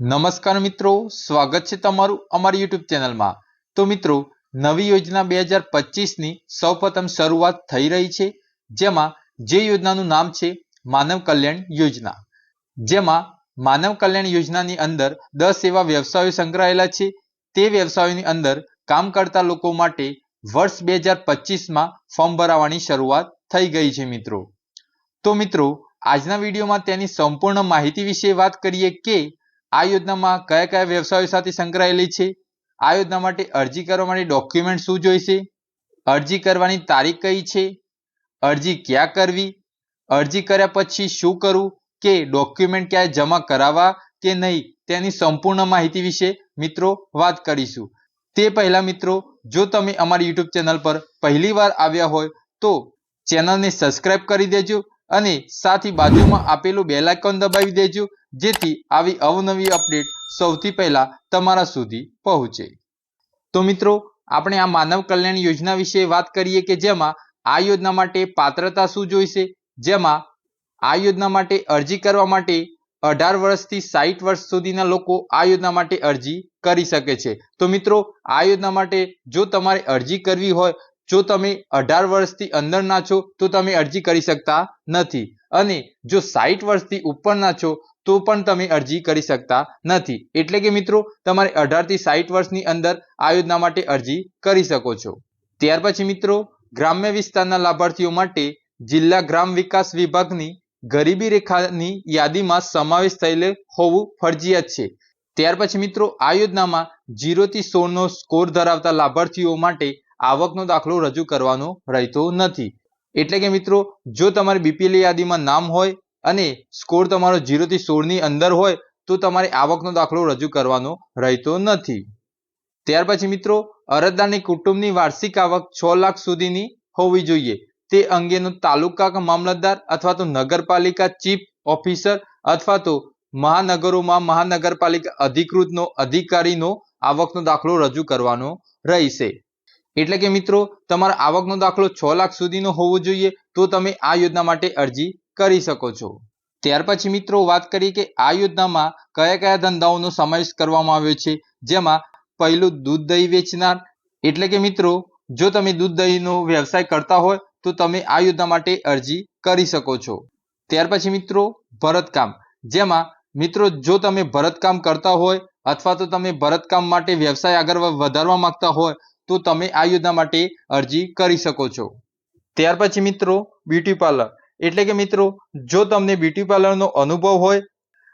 નમસ્કાર મિત્રો, સ્વાગત છે તમારું અમારી યુટ્યુબ ચેનલમાં. તો મિત્રો, નવી યોજના બે હજાર પચીસની સૌપ્રથમ શરૂઆત થઈ રહી છે, જેમાં જે યોજનાનું નામ છે માનવ કલ્યાણ યોજના. જેમાં માનવ કલ્યાણ યોજનાની અંદર દસ એવા વ્યવસાયો સંકળાયેલા છે, તે વ્યવસાયોની અંદર કામ કરતા લોકો માટે વર્ષ બે હજાર પચીસમાં ફોર્મ ભરાવાની શરૂઆત થઈ ગઈ છે મિત્રો. તો મિત્રો, આજના વિડીયોમાં તેની સંપૂર્ણ માહિતી વિશે વાત કરીએ કે આ યોજનામાં કયા કયા વ્યવસાયો સાથે સંકળાયેલી છે? આ યોજના માટે અરજી કરવા માટે ડોક્યુમેન્ટ શું જોઈશે? અરજી કરવાની તારીખ કઈ છે? અરજી ક્યાં કરવી? અરજી કર્યા પછી શું કરવું? કે ડોક્યુમેન્ટ ક્યાં જમા કરાવવા કે નહીં? તેની સંપૂર્ણ માહિતી વિશે મિત્રો વાત કરીશું. તે પહેલા મિત્રો, જો તમે અમારી યુટ્યુબ ચેનલ પર પહેલી વાર આવ્યા હોય, તો ચેનલને સબસ્ક્રાઇબ કરી દેજો અને સાથે બાજુમાં આપેલું બેલ આઇકોન દબાવી દેજો જેથી આવી અવનવી અપડેટ સૌથી પહેલા તમારા સુધી પહોંચે. તો મિત્રો, આપણે આ માનવ કલ્યાણ યોજના વિશે વાત કરીએ કે જેમાં આ યોજના માટે પાત્રતા શું જોઈશે? જેમાં આ યોજના માટે અરજી કરવા માટે અઢાર વર્ષથી સાહીઠ વર્ષ સુધીના લોકો આ યોજના માટે અરજી કરી શકે છે. તો મિત્રો, આ યોજના માટે જો તમારે અરજી કરવી હોય, જો તમે અઢાર વર્ષથી અંદરના છો, તો તમે અરજી કરી શકતા નથી. અને જો સાહીઠ વર્ષથી ઉપરના છો તો પણ તમે અરજી કરી શકતા નથી. એટલે કે મિત્રો, તમારે અઢારથી સાઠ વર્ષની અંદર આ યોજના માટે અરજી કરી શકો છો. ત્યાર પછી મિત્રો, ગ્રામ્ય વિસ્તારના લાભાર્થીઓ માટે જિલ્લા ગ્રામ વિકાસ વિભાગની ગરીબી રેખાની યાદીમાં સમાવેશ થયેલ હોવું ફરજિયાત છે. ત્યાર પછી મિત્રો, આ યોજનામાં જીરોથી સોળનો સ્કોર ધરાવતા લાભાર્થીઓ માટે આવકનો દાખલો રજૂ કરવાનો રહેતો નથી. એટલે કે મિત્રો, જો તમારી બીપીએલ યાદીમાં નામ હોય અને સ્કોર તમારો જીરોથી સોળની અંદર હોય તો તમારે આવકનો દાખલો રજૂ કરવાનો રહેતો નથી. ત્યાર પછી મિત્રો, અરજદારની કુટુંબની વાર્ષિક આવક છ લાખ સુધીની હોવી જોઈએ. તે અંગેનો તાલુકા મામલતદાર અથવા તો નગરપાલિકા ચીફ ઓફિસર અથવા તો મહાનગરોમાં મહાનગરપાલિકા અધિકૃતનો અધિકારીનો આવકનો દાખલો રજૂ કરવાનો રહેશે. એટલે કે મિત્રો, તમારા આવકનો દાખલો છ લાખ સુધીનો હોવો જોઈએ તો તમે આ યોજના માટે અરજી કરી શકો છો. ત્યાર પછી મિત્રો વાત કરીએ કે આ યોજનામાં કયા કયા ધંધાઓનો સમાવેશ કરવામાં આવ્યો છે? જેમાં પહેલું દૂધ દહીં વેચનાર, એટલે કે મિત્રો, જો તમે દૂધ દહીંનો વ્યવસાય કરતા હોય, તો તમે આ યોજના માટે અરજી કરી શકો છો. ત્યાર પછી મિત્રો, ભરતકામ. જેમાં મિત્રો, જો તમે ભરતકામ કરતા હોય, અથવા તો તમે ભરતકામ માટે વ્યવસાય આગળ વધારવા માંગતા હોય, તો તમે આ યોજના માટે અરજી કરી શકો છો. ત્યાર પછી મિત્રો, બ્યુટી પાર્લર. એટલે કે મિત્રો, જો તમને બ્યુટી પાર્લરનો અનુભવ હોય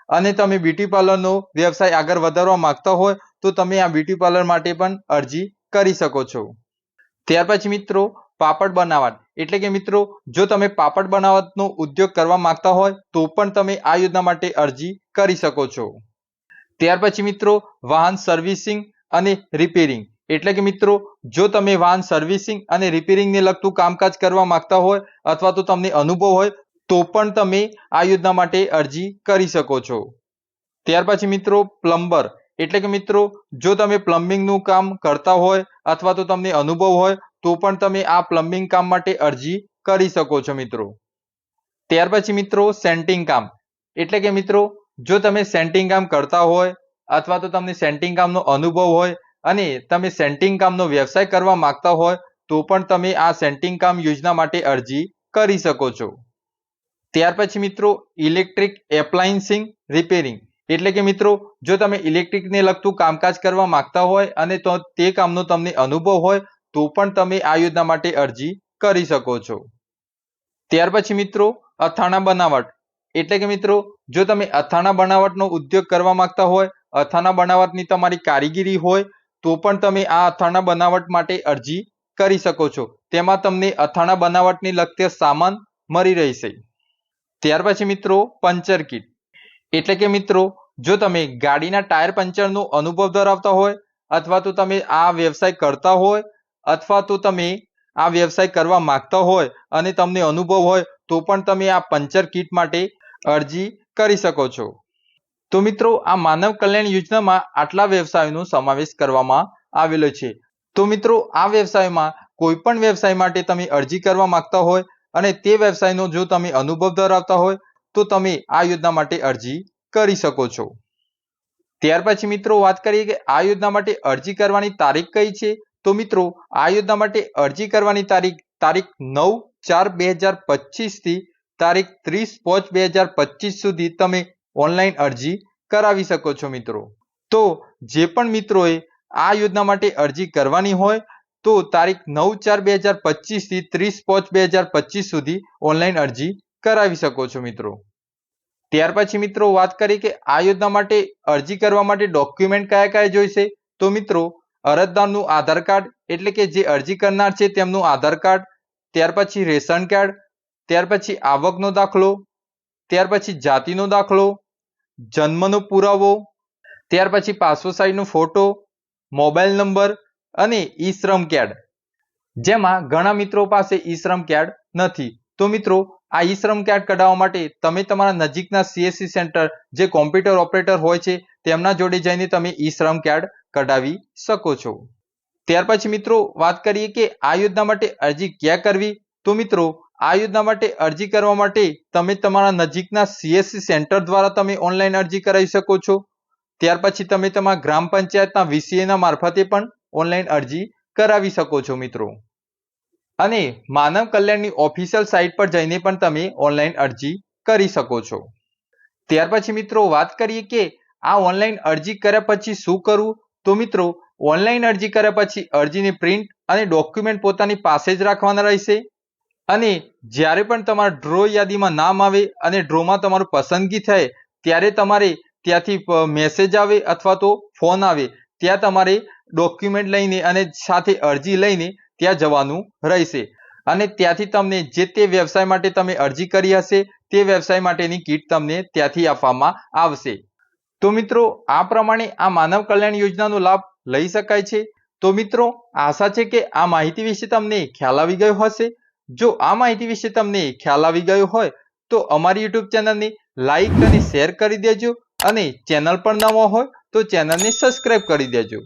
અને તમે બ્યુટી પાર્લરનો વ્યવસાય આગળ વધારવા માંગતા હોય, તો તમે આ બ્યુટી પાર્લર માટે પણ અરજી કરી શકો છો. ત્યાર પછી મિત્રો, પાપડ બનાવટ. એટલે કે મિત્રો, જો તમે પાપડ બનાવટનો ઉદ્યોગ કરવા માંગતા હોય, તો પણ તમે આ યોજના માટે અરજી કરી શકો છો. ત્યાર પછી મિત્રો, વાહન સર્વિસિંગ અને રિપેરિંગ. એટલે કે મિત્રો, જો તમે વાહન સર્વિસિંગ અને રિપેરિંગને લગતું કામકાજ કરવા માંગતા હોય અથવા તો તમને અનુભવ હોય, તો પણ તમે આ યોજના માટે અરજી કરી શકો છો. ત્યાર પછી મિત્રો પ્લમ્બર એટલે કે મિત્રો, જો તમે પ્લમ્બિંગનું કામ કરતા હોય અથવા તો તમને અનુભવ હોય, તો પણ તમે આ પ્લમ્બિંગ કામ માટે અરજી કરી શકો છો મિત્રો. ત્યાર પછી મિત્રો સેન્ટિંગ કામ. એટલે કે મિત્રો, જો તમે સેન્ટિંગ કામ કરતા હોય અથવા તો તમને સેન્ટિંગ કામનો અનુભવ હોય અને તમે સેન્ટિંગ કામનો વ્યવસાય કરવા માંગતા હોય, તો પણ તમે આ સેન્ટિંગ કામ યોજના માટે અરજી કરી શકો છો. ત્યાર પછી મિત્રો, ઇલેક્ટ્રિક એપ્લાયન્સિંગ રિપેરિંગ. એટલે કે મિત્રો, જો તમે ઇલેક્ટ્રિકને લગતું કામકાજ કરવા માંગતા હોય અને તો તે કામનો તમને અનુભવ હોય, તો પણ તમે આ યોજના માટે અરજી કરી શકો છો. ત્યાર પછી મિત્રો, અથાણા બનાવટ. એટલે કે મિત્રો, જો તમે અથાણા બનાવટનો ઉદ્યોગ કરવા માંગતા હોય, અથાણા બનાવટની તમારી કારીગીરી હોય તો પણ તમે આ અથાણા બનાવટ માટે અરજી કરી શકો છો. તેમાં તમને અથાણા બનાવટની લગતે સામાન મળી રહેશે. ત્યાર પછી મિત્રો, પંચર કીટ. એટલે કે મિત્રો, જો તમે ગાડીના ટાયર પંચરનો અનુભવ ધરાવતા હોય, અથવા તો તમે આ વ્યવસાય કરતા હોય, અથવા તો તમે આ વ્યવસાય કરવા માંગતા હોય અને તમને અનુભવ હોય, તો પણ તમે આ પંચર કીટ માટે અરજી કરી શકો છો. તો મિત્રો, આ માનવ કલ્યાણ યોજનામાં આટલા વ્યવસાયોનો સમાવેશ કરવામાં આવેલો છે. તો મિત્રો, આ વ્યવસાયમાં કોઈ પણ વ્યવસાય માટે તમે અરજી કરવા માંગતા હોય અને તે વ્યવસાયનો જો તમે અનુભવ ધરાવતા હોય, તો તમે આ યોજના માટે અરજી કરી શકો છો. ત્યાર પછી મિત્રો, વાત કરીએ કે આ યોજના માટે અરજી કરવાની તારીખ કઈ છે? તો મિત્રો, આ યોજના માટે અરજી કરવાની તારીખ તારીખ નવ ચાર બે હજાર પચીસથી તારીખ ત્રીસ પાંચ બે હજાર પચીસ સુધી તમે ઓનલાઈન અરજી કરાવી શકો છો મિત્રો. તો જે પણ મિત્રોએ આ યોજના માટે અરજી કરવાની હોય, તો તારીખ નવ ચાર બે હજાર પચીસથી ત્રીસ પાંચ બે હજાર પચીસ સુધી ઓનલાઈન અરજી કરાવી શકો છો મિત્રો. ત્યાર પછી મિત્રો વાત કરીએ કે આ યોજના માટે અરજી કરવા માટે ડોક્યુમેન્ટ કયા કયા જોઈશે? તો મિત્રો, અરજદારનું આધાર કાર્ડ એટલે કે જે અરજી કરનાર છે તેમનું આધાર કાર્ડ, ત્યાર પછી રેશન કાર્ડ, ત્યાર પછી આવકનો દાખલો, ત્યાર પછી જાતિનો દાખલો જન્મનો પુરાવો, ત્યાર પછી પાસપોર્ટ સાઇઝનો ફોટો, મોબાઈલ નંબર અને ઈ શ્રમ કાર્ડ જેમાં ઘણા મિત્રો પાસે ઈ શ્રમ કાર્ડ નથી. તો મિત્રો, આ ઈ શ્રમ કાર્ડ કઢાવવા માટે તમે તમારા નજીકના સીએસસી સેન્ટર જે કોમ્પ્યુટર ઓપરેટર હોય છે, તેમના જોડે જઈને તમે ઈ શ્રમ કાર્ડ કઢાવી શકો છો. ત્યાર પછી મિત્રો, વાત કરીએ કે આ યોજના માટે અરજી ક્યાં કરવી? તો મિત્રો આ યોજના માટે અરજી કરવા માટે તમે તમારા નજીકના સીએસસી સેન્ટર દ્વારા તમે ઓનલાઈન અરજી કરાવી શકો છો. ત્યાર પછી તમે તમારા ગ્રામ પંચાયતના વીસીએના મારફતે પણ ઓનલાઈન અરજી કરાવી શકો છો મિત્રો. અને માનવ કલ્યાણની ઓફિશિયલ સાઇટ પર જઈને પણ તમે ઓનલાઈન અરજી કરી શકો છો. ત્યાર પછી મિત્રો વાત કરીએ કે આ ઓનલાઈન અરજી કર્યા પછી શું કરવું? તો મિત્રો, ઓનલાઈન અરજી કર્યા પછી અરજીની પ્રિન્ટ અને ડોક્યુમેન્ટ પોતાની પાસે જ રાખવાના રહેશે. અને જ્યારે પણ તમારા ડ્રો યાદીમાં નામ આવે અને ડ્રોમાં તમારું પસંદગી થાય, ત્યારે તમારે ત્યાંથી મેસેજ આવે અથવા તો ફોન આવે, ત્યાં તમારે ડોક્યુમેન્ટ લઈને અને સાથે અરજી લઈને ત્યાં જવાનું રહેશે. અને ત્યાંથી તમને જે તે વ્યવસાય માટે તમે અરજી કરી હશે, તે વ્યવસાય માટેની કીટ તમને ત્યાંથી આપવામાં આવશે. તો મિત્રો, આ પ્રમાણે આ માનવ કલ્યાણ યોજનાનો લાભ લઈ શકાય છે. તો મિત્રો, આશા છે કે આ માહિતી વિશે તમને ખ્યાલ આવી ગયો હશે. જો આ માહિતી વિશે તમને ખ્યાલ આવી ગયો હોય, તો અમારી યુટ્યુબ ચેનલને લાઈક અને શેર કરી દેજો અને ચેનલ પર નવો હોય, તો ચેનલને સબસ્ક્રાઈબ કરી દેજો.